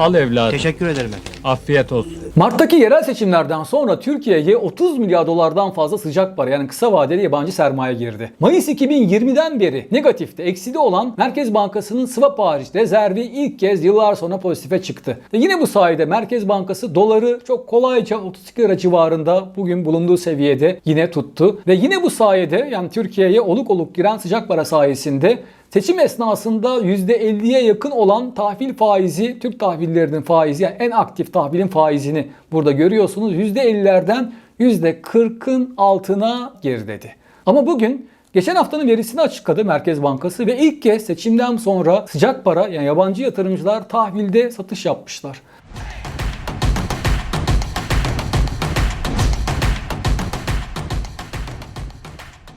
Al evladım. Teşekkür ederim efendim. Afiyet olsun. Mart'taki yerel seçimlerden sonra Türkiye'ye 30 milyar dolardan fazla sıcak para yani kısa vadeli yabancı sermaye girdi. Mayıs 2020'den beri negatifte, ekside olan Merkez Bankası'nın swap hariç rezervi ilk kez yıllar sonra pozitife çıktı. Ve yine bu sayede Merkez Bankası doları çok kolayca 32 lira civarında bugün bulunduğu seviyede yine tuttu. Ve yine bu sayede yani Türkiye'ye oluk oluk giren sıcak para sayesinde Seçim esnasında %50'ye yakın olan tahvil faizi, Türk tahvillerinin faizi yani en aktif tahvilin faizini burada görüyorsunuz. %50'lerden %40'ın altına geriledi. Ama bugün geçen haftanın verisini açıkladı Merkez Bankası ve ilk kez seçimden sonra sıcak para yani yabancı yatırımcılar tahvilde satış yapmışlar.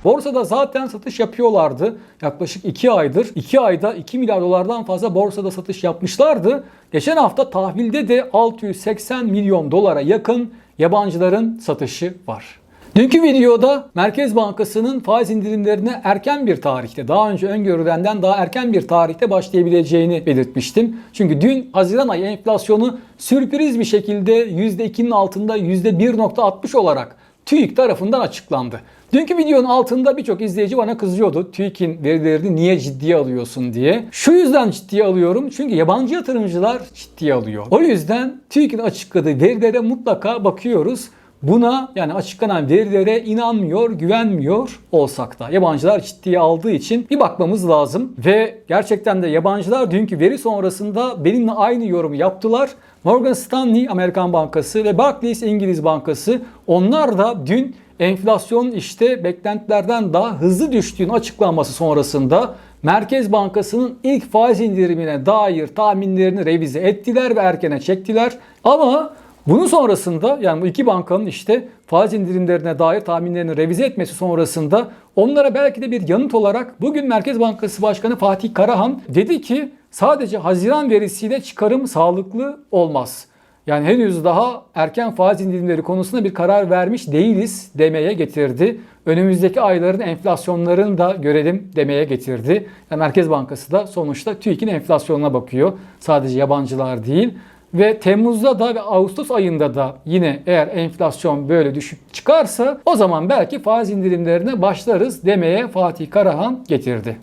Borsada zaten satış yapıyorlardı. Yaklaşık 2 aydır. 2 ayda 2 milyar dolardan fazla borsada satış yapmışlardı. Geçen hafta tahvilde de 680 milyon dolara yakın yabancıların satışı var. Dünkü videoda Merkez Bankası'nın faiz indirimlerine erken bir tarihte, daha önce öngörülenden daha erken bir tarihte başlayabileceğini belirtmiştim. Çünkü dün Haziran ayı enflasyonu sürpriz bir şekilde %2'nin altında %1.60 olarak TÜİK tarafından açıklandı. Dünkü videonun altında birçok izleyici bana kızıyordu. TÜİK'in verilerini niye ciddiye alıyorsun diye. Şu yüzden ciddiye alıyorum. Çünkü yabancı yatırımcılar ciddiye alıyor. O yüzden TÜİK'in açıkladığı verilere mutlaka bakıyoruz. Buna yani açıklanan verilere inanmıyor, güvenmiyor olsak da yabancılar ciddiye aldığı için bir bakmamız lazım. Ve gerçekten de yabancılar dünkü veri sonrasında benimle aynı yorumu yaptılar. Morgan Stanley Amerikan Bankası ve Barclays İngiliz Bankası onlar da dün enflasyon işte beklentilerden daha hızlı düştüğünün açıklanması sonrasında Merkez Bankası'nın ilk faiz indirimine dair tahminlerini revize ettiler ve erkene çektiler. Ama bunun sonrasında yani bu iki bankanın işte faiz indirimlerine dair tahminlerini revize etmesi sonrasında onlara belki de bir yanıt olarak bugün Merkez Bankası Başkanı Fatih Karahan dedi ki sadece Haziran verisiyle çıkarım sağlıklı olmaz. Yani henüz daha erken faiz indirimleri konusunda bir karar vermiş değiliz demeye getirdi. Önümüzdeki ayların enflasyonlarını da görelim demeye getirdi. Yani Merkez Bankası da sonuçta TÜİK'in enflasyonuna bakıyor. Sadece yabancılar değil. Ve Temmuz'da da ve Ağustos ayında da yine eğer enflasyon böyle düşük çıkarsa o zaman belki faiz indirimlerine başlarız demeye Fatih Karahan getirdi.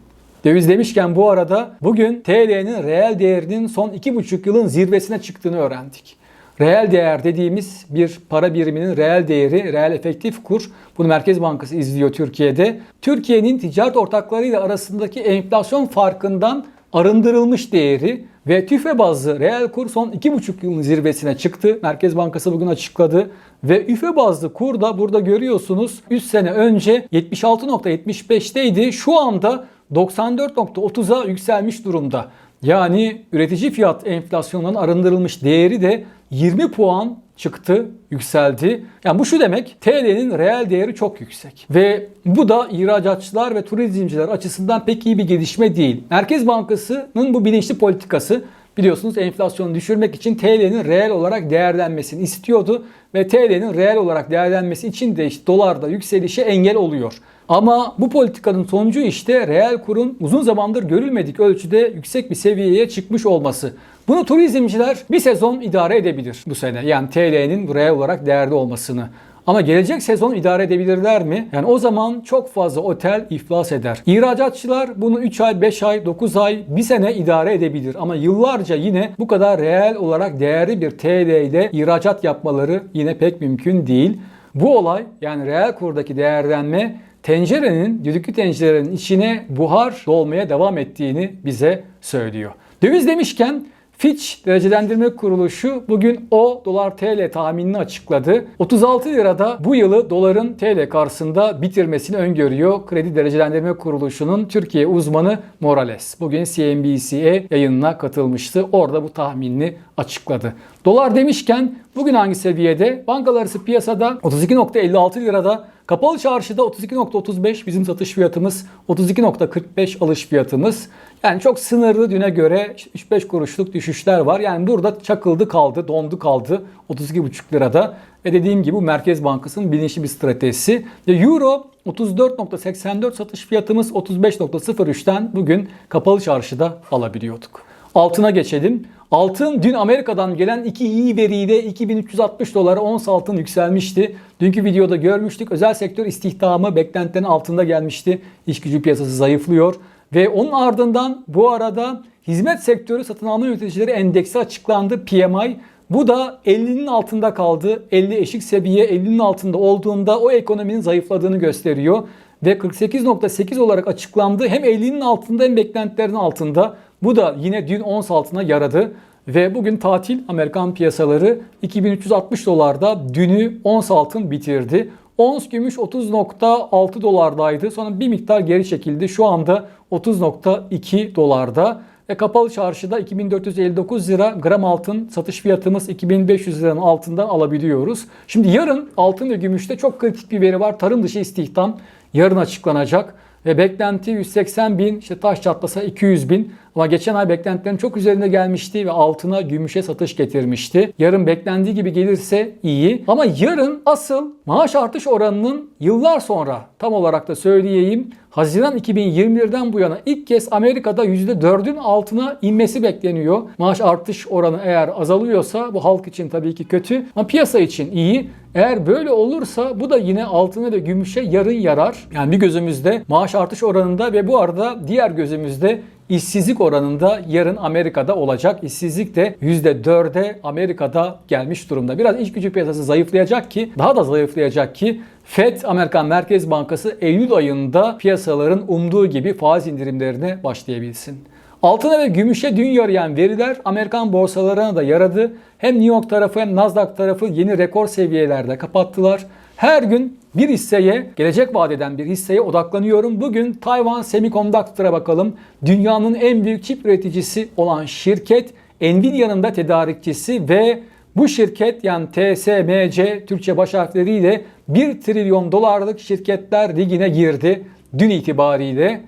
Döviz demişken bu arada bugün TL'nin reel değerinin son 2,5 yılın zirvesine çıktığını öğrendik. Reel değer dediğimiz bir para biriminin reel değeri, reel efektif kur. Bunu Merkez Bankası izliyor Türkiye'de. Türkiye'nin ticaret ortaklarıyla arasındaki enflasyon farkından arındırılmış değeri ve tüfe bazlı reel kur son 2,5 yılın zirvesine çıktı. Merkez Bankası bugün açıkladı. Ve üfe bazlı kur da burada görüyorsunuz 3 sene önce 76.75'teydi. Şu anda 94.30'a yükselmiş durumda. Yani üretici fiyat enflasyonunun arındırılmış değeri de 20 puan çıktı, yükseldi. Yani bu şu demek, TL'nin reel değeri çok yüksek. Ve bu da ihracatçılar ve turizmciler açısından pek iyi bir gelişme değil. Merkez Bankası'nın bu bilinçli politikası biliyorsunuz enflasyonu düşürmek için TL'nin reel olarak değerlenmesini istiyordu ve TL'nin reel olarak değerlenmesi için de işte dolarda yükselişe engel oluyor. Ama bu politikanın sonucu işte reel kurun uzun zamandır görülmedik ölçüde yüksek bir seviyeye çıkmış olması. Bunu turizmciler bir sezon idare edebilir bu sene. Yani TL'nin reel olarak değerli olmasını. Ama gelecek sezon idare edebilirler mi? Yani o zaman çok fazla otel iflas eder. İhracatçılar bunu 3 ay, 5 ay, 9 ay, 1 sene idare edebilir. Ama yıllarca yine bu kadar reel olarak değerli bir TL ile ihracat yapmaları yine pek mümkün değil. Bu olay yani reel kurdaki değerlenme tencerenin, düdüklü tencerenin içine buhar dolmaya devam ettiğini bize söylüyor. Döviz demişken Fitch derecelendirme kuruluşu bugün o dolar TL tahminini açıkladı. 36 lirada bu yılı doların TL karşısında bitirmesini öngörüyor. Kredi derecelendirme kuruluşunun Türkiye uzmanı Morales. Bugün CNBC'ye yayınına katılmıştı. Orada bu tahminini açıkladı. Dolar demişken bugün hangi seviyede? Bankalar piyasada 32.56 lirada Kapalı çarşıda 32.35 bizim satış fiyatımız, 32.45 alış fiyatımız. Yani çok sınırlı düne göre 3-5 kuruşluk düşüşler var. Yani burada çakıldı kaldı, dondu kaldı 32.5 lirada. Ve dediğim gibi bu Merkez Bankası'nın bilinçli bir stratejisi. Ve Euro 34.84 satış fiyatımız 35.03'ten bugün kapalı çarşıda alabiliyorduk. Altına geçelim. Altın dün Amerika'dan gelen iki iyi veriyle 2360 dolara ons altın yükselmişti. Dünkü videoda görmüştük. Özel sektör istihdamı beklentilerin altında gelmişti. İş gücü piyasası zayıflıyor. Ve onun ardından bu arada hizmet sektörü satın alma yöneticileri endeksi açıklandı PMI. Bu da 50'nin altında kaldı. 50 eşik seviye 50'nin altında olduğunda o ekonominin zayıfladığını gösteriyor. Ve 48.8 olarak açıklandı. Hem 50'nin altında hem beklentilerin altında. Bu da yine dün ons altına yaradı. Ve bugün tatil Amerikan piyasaları 2360 dolarda dünü ons altın bitirdi. Ons gümüş 30.6 dolardaydı. Sonra bir miktar geri çekildi. Şu anda 30.2 dolarda. Ve kapalı çarşıda 2459 lira gram altın satış fiyatımız 2500 liranın altından alabiliyoruz. Şimdi yarın altın ve gümüşte çok kritik bir veri var. Tarım dışı istihdam yarın açıklanacak. Ve beklenti 180 bin, işte taş çatlasa 200 bin. Ama geçen ay beklentilerin çok üzerinde gelmişti ve altına gümüşe satış getirmişti. Yarın beklendiği gibi gelirse iyi. Ama yarın asıl maaş artış oranının yıllar sonra tam olarak da söyleyeyim. Haziran 2021'den bu yana ilk kez Amerika'da %4'ün altına inmesi bekleniyor. Maaş artış oranı eğer azalıyorsa bu halk için tabii ki kötü ama piyasa için iyi. Eğer böyle olursa bu da yine altına ve gümüşe yarın yarar. Yani bir gözümüzde maaş artış oranında ve bu arada diğer gözümüzde işsizlik oranında yarın Amerika'da olacak. İşsizlik de %4'e Amerika'da gelmiş durumda. Biraz iş gücü piyasası zayıflayacak ki, daha da zayıflayacak ki FED Amerikan Merkez Bankası Eylül ayında piyasaların umduğu gibi faiz indirimlerine başlayabilsin. Altına ve gümüşe dün yarayan veriler Amerikan borsalarına da yaradı. Hem New York tarafı hem Nasdaq tarafı yeni rekor seviyelerde kapattılar. Her gün bir hisseye, gelecek vadeden bir hisseye odaklanıyorum. Bugün Taiwan Semiconductor'a bakalım. Dünyanın en büyük çip üreticisi olan şirket, Nvidia'nın da tedarikçisi ve bu şirket yani TSMC Türkçe baş harfleriyle 1 trilyon dolarlık şirketler ligine girdi dün itibariyle.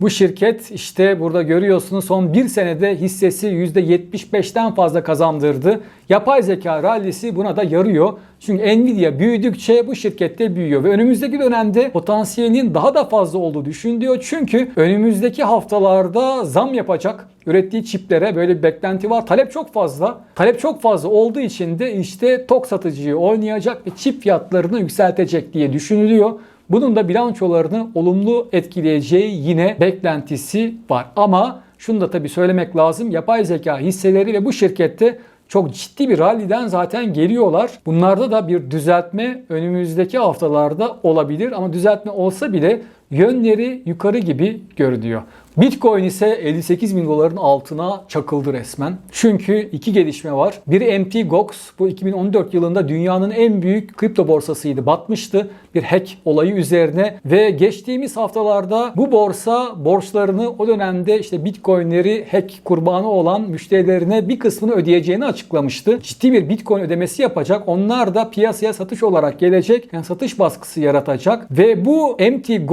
Bu şirket işte burada görüyorsunuz son bir senede hissesi %75'ten fazla kazandırdı. Yapay zeka rallisi buna da yarıyor. Çünkü Nvidia büyüdükçe bu şirket de büyüyor ve önümüzdeki dönemde potansiyelinin daha da fazla olduğu düşünülüyor. Çünkü önümüzdeki haftalarda zam yapacak ürettiği çiplere böyle bir beklenti var. Talep çok fazla. Talep çok fazla olduğu için de işte tok satıcıyı oynayacak ve çip fiyatlarını yükseltecek diye düşünülüyor. Bunun da bilançolarını olumlu etkileyeceği yine beklentisi var. Ama şunu da tabii söylemek lazım. Yapay zeka hisseleri ve bu şirkette çok ciddi bir ralliden zaten geliyorlar. Bunlarda da bir düzeltme önümüzdeki haftalarda olabilir ama düzeltme olsa bile yönleri yukarı gibi görünüyor. Bitcoin ise 58 bin doların altına çakıldı resmen. Çünkü iki gelişme var. Biri Mt. Gox bu 2014 yılında dünyanın en büyük kripto borsasıydı. Batmıştı bir hack olayı üzerine ve geçtiğimiz haftalarda bu borsa borçlarını o dönemde işte Bitcoin'leri hack kurbanı olan müşterilerine bir kısmını ödeyeceğini açıklamıştı. Ciddi bir Bitcoin ödemesi yapacak. Onlar da piyasaya satış olarak gelecek. Yani satış baskısı yaratacak ve bu Mt.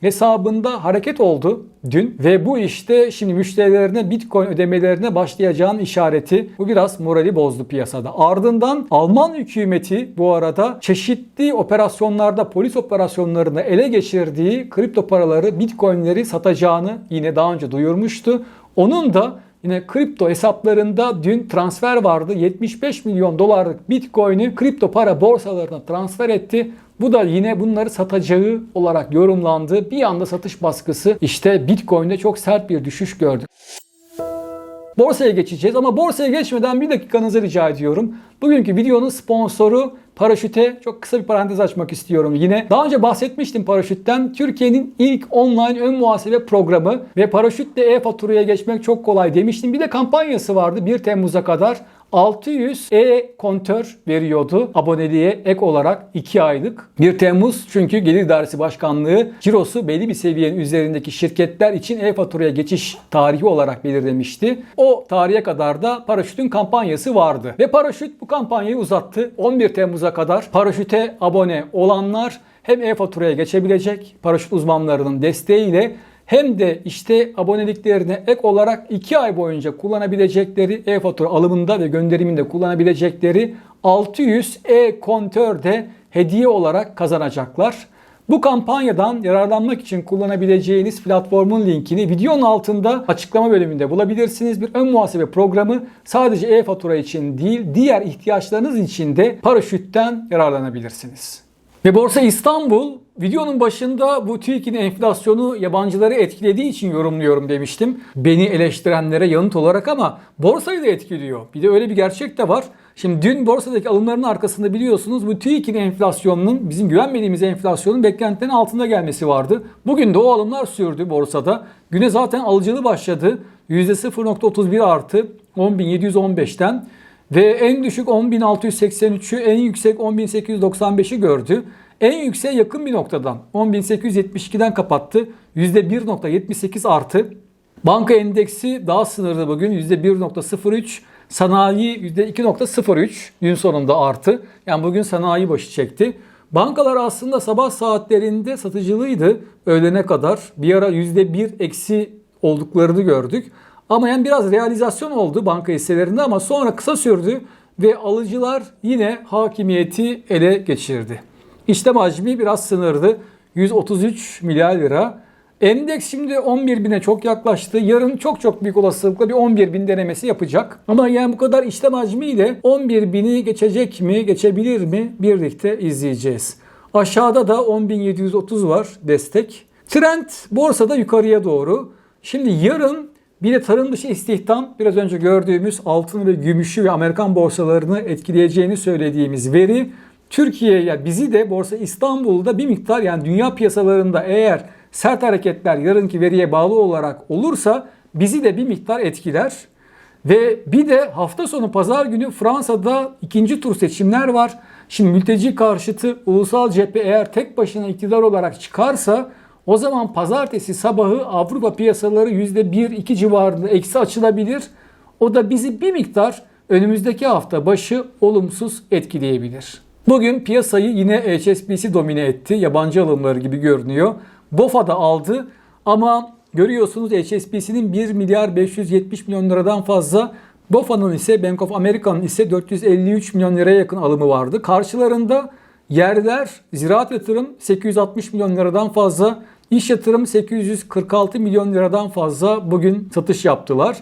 Hesabında hareket oldu dün ve bu işte şimdi müşterilerine Bitcoin ödemelerine başlayacağın işareti. Bu biraz morali bozdu piyasada. Ardından Alman hükümeti bu arada çeşitli operasyonlarda polis operasyonlarında ele geçirdiği kripto paraları Bitcoin'leri satacağını yine daha önce duyurmuştu. Onun da Yine kripto hesaplarında dün transfer vardı. 75 milyon dolarlık Bitcoin'i kripto para borsalarına transfer etti. Bu da yine bunları satacağı olarak yorumlandı. Bir anda satış baskısı işte Bitcoin'de çok sert bir düşüş gördük. Borsaya geçeceğiz ama borsaya geçmeden bir dakikanızı rica ediyorum. Bugünkü videonun sponsoru Paraşüte çok kısa bir parantez açmak istiyorum yine. Daha önce bahsetmiştim Paraşüt'ten. Türkiye'nin ilk online ön muhasebe programı ve Paraşütle e-faturaya geçmek çok kolay demiştim. Bir de kampanyası vardı 1 Temmuz'a kadar. 600 e-kontör veriyordu aboneliğe ek olarak 2 aylık. 1 Temmuz çünkü Gelir İdaresi Başkanlığı cirosu belli bir seviyenin üzerindeki şirketler için e-faturaya geçiş tarihi olarak belirlemişti. O tarihe kadar da Paraşüt'ün kampanyası vardı. Ve Paraşüt bu kampanyayı uzattı. 11 Temmuz'a kadar Paraşüt'e abone olanlar hem e-faturaya geçebilecek paraşüt uzmanlarının desteğiyle hem de işte aboneliklerine ek olarak 2 ay boyunca kullanabilecekleri e-fatura alımında ve gönderiminde kullanabilecekleri 600 e-kontör de hediye olarak kazanacaklar. Bu kampanyadan yararlanmak için kullanabileceğiniz platformun linkini videonun altında açıklama bölümünde bulabilirsiniz. Bir ön muhasebe programı sadece e-fatura için değil, diğer ihtiyaçlarınız için de paraşütten yararlanabilirsiniz. Ve Borsa İstanbul videonun başında bu TÜİK'in enflasyonu yabancıları etkilediği için yorumluyorum demiştim. Beni eleştirenlere yanıt olarak ama borsayı da etkiliyor. Bir de öyle bir gerçek de var. Şimdi dün borsadaki alımların arkasında biliyorsunuz bu TÜİK'in enflasyonunun bizim güvenmediğimiz enflasyonun beklentilerin altında gelmesi vardı. Bugün de o alımlar sürdü borsada. Güne zaten alıcılı başladı. %0.31 artı 10.715'ten. Ve en düşük 10.683'ü, en yüksek 10.895'i gördü. En yükseğe yakın bir noktadan 10.872'den kapattı. %1.78 artı. Banka endeksi daha sınırlı bugün %1.03. Sanayi %2.03 gün sonunda artı. Yani bugün sanayi başı çekti. Bankalar aslında sabah saatlerinde satıcılıydı öğlene kadar. Bir ara %1 eksi olduklarını gördük. Ama yani biraz realizasyon oldu banka hisselerinde ama sonra kısa sürdü ve alıcılar yine hakimiyeti ele geçirdi. İşlem hacmi biraz sınırdı. 133 milyar lira. Endeks şimdi 11 bine çok yaklaştı. Yarın çok çok büyük olasılıkla bir 11 bin denemesi yapacak. Ama yani bu kadar işlem hacmiyle 11 bini geçecek mi, geçebilir mi birlikte izleyeceğiz. Aşağıda da 10.730 var destek. Trend borsada yukarıya doğru. Şimdi yarın bir de tarım dışı istihdam biraz önce gördüğümüz altın ve gümüşü ve Amerikan borsalarını etkileyeceğini söylediğimiz veri Türkiye yani bizi de Borsa İstanbul'da bir miktar yani dünya piyasalarında eğer sert hareketler yarınki veriye bağlı olarak olursa bizi de bir miktar etkiler. Ve bir de hafta sonu pazar günü Fransa'da ikinci tur seçimler var. Şimdi mülteci karşıtı ulusal cephe eğer tek başına iktidar olarak çıkarsa o zaman pazartesi sabahı Avrupa piyasaları %1-2 civarında eksi açılabilir. O da bizi bir miktar önümüzdeki hafta başı olumsuz etkileyebilir. Bugün piyasayı yine HSBC domine etti. Yabancı alımları gibi görünüyor. BOFA da aldı ama görüyorsunuz HSBC'nin 1 milyar 570 milyon liradan fazla BOFA'nın ise Bank of America'nın ise 453 milyon liraya yakın alımı vardı. Karşılarında yerler ziraat yatırım 860 milyon liradan fazla, iş yatırım 846 milyon liradan fazla bugün satış yaptılar.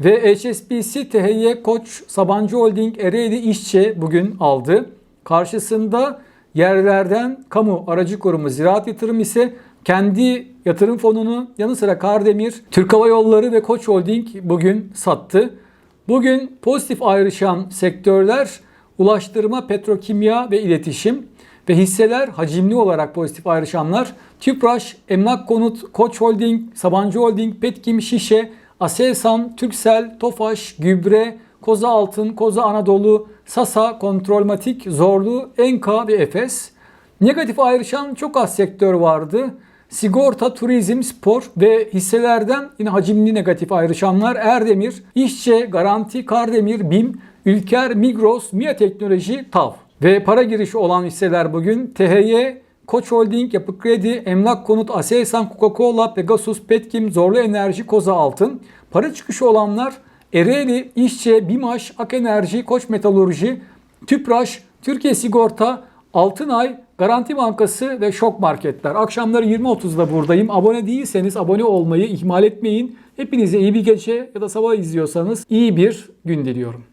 Ve HSBC, THY, Koç, Sabancı Holding, Ereğli İşçe bugün aldı. Karşısında yerlerden kamu aracı kurumu ziraat yatırım ise kendi yatırım fonunu yanı sıra Kardemir, Türk Hava Yolları ve Koç Holding bugün sattı. Bugün pozitif ayrışan sektörler ulaştırma, petrokimya ve iletişim ve hisseler hacimli olarak pozitif ayrışanlar Tüpraş, Emlak Konut, Koç Holding, Sabancı Holding, Petkim Şişe, Aselsan, Türksel, Tofaş, Gübre, Koza Altın, Koza Anadolu, Sasa, Kontrolmatik, Zorlu, Enka ve Efes. Negatif ayrışan çok az sektör vardı. Sigorta, turizm, spor ve hisselerden yine hacimli negatif ayrışanlar Erdemir, İşçe, Garanti, Kardemir, BİM, Ülker, Migros, MIA Teknoloji, TAV. Ve para girişi olan hisseler bugün THY, Koç Holding, Yapı Kredi, Emlak Konut, Aselsan, Coca-Cola, Pegasus, Petkim, Zorlu Enerji, Koza Altın. Para çıkışı olanlar Ereğli, İşçe, Bimaş, Ak Enerji, Koç Metalurji, Tüpraş, Türkiye Sigorta, Altınay, Garanti Bankası ve Şok Marketler. Akşamları 20.30'da buradayım. Abone değilseniz abone olmayı ihmal etmeyin. Hepinize iyi bir gece ya da sabah izliyorsanız iyi bir gün diliyorum.